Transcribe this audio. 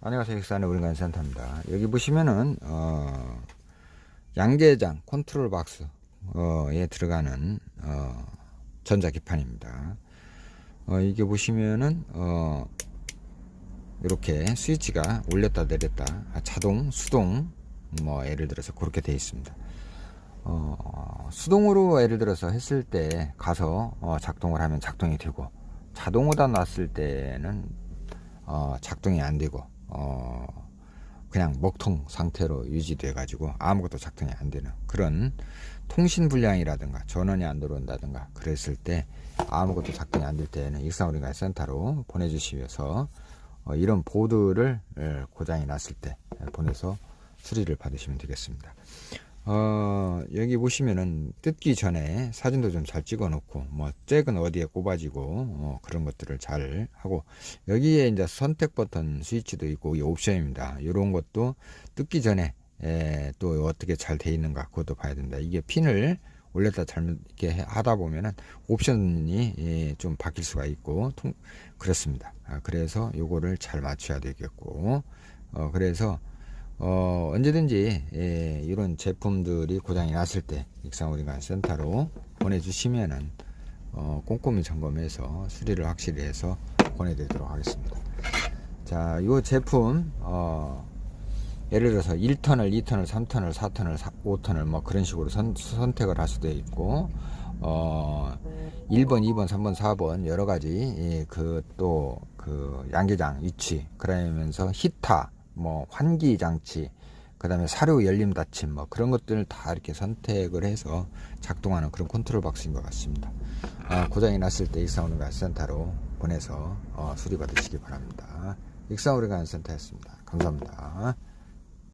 안녕하세요. 익산의 우리간 센터입니다. 여기 보시면은 어, 양계장 컨트롤 박스에 들어가는 어, 전자 기판입니다. 어, 이게 보시면은 어, 이렇게 스위치가 올렸다 내렸다 아, 자동 수동 뭐 예를 들어서 그렇게 되어 있습니다. 어, 수동으로 예를 들어서 했을 때 가서 어, 작동을 하면 작동이 되고 자동으로 놨을 때는 어, 작동이 안 되고 어, 그냥 먹통 상태로 유지돼 가지고 아무것도 작동이 안 되는 그런 통신 불량이라든가 전원이 안 들어온다든가 그랬을 때 아무것도 작동이 안 될 때는 익산우리가 센터로 보내주시면서 어, 이런 보드를 예, 고장이 났을 때 예, 보내서 수리를 받으시면 되겠습니다. 어, 여기 보시면은 뜯기 전에 사진도 좀 잘 찍어 놓고 뭐 잭은 어디에 꼽아지고 어, 그런 것들을 잘 하고 여기에 이제 선택 버튼 스위치도 있고 이 옵션입니다. 이런 것도 뜯기 전에 에, 또 어떻게 잘 돼 있는가 그것도 봐야 된다. 이게 핀을 올렸다 잘못 이렇게 해- 하다 보면은 옵션이 예, 좀 바뀔 수가 있고 통, 그렇습니다. 아, 그래서 요거를 잘 맞춰야 되겠고 어, 그래서 어, 언제든지 예, 이런 제품들이 고장이 났을 때 익산우리간 센터로 보내주시면은 어, 꼼꼼히 점검해서 수리를 확실히 해서 보내드리도록 하겠습니다. 자, 이 제품 어, 예를 들어서 1턴을, 2턴을, 3턴을, 4턴을, 5턴을 뭐 그런 식으로 선, 선택을 할 수도 있고 어, 1번, 2번, 3번, 4번 여러 가지 그또그 양계장 위치 그러면서 히타 뭐 환기 장치 그 다음에 사료 열림 닫힘 뭐 그런 것들을 다 이렇게 선택을 해서 작동하는 그런 컨트롤 박스인 것 같습니다. 아, 고장이 났을 때 익산우리간 센터로 보내서 어, 수리 받으시기 바랍니다. 익산우리간 센터였습니다. 감사합니다.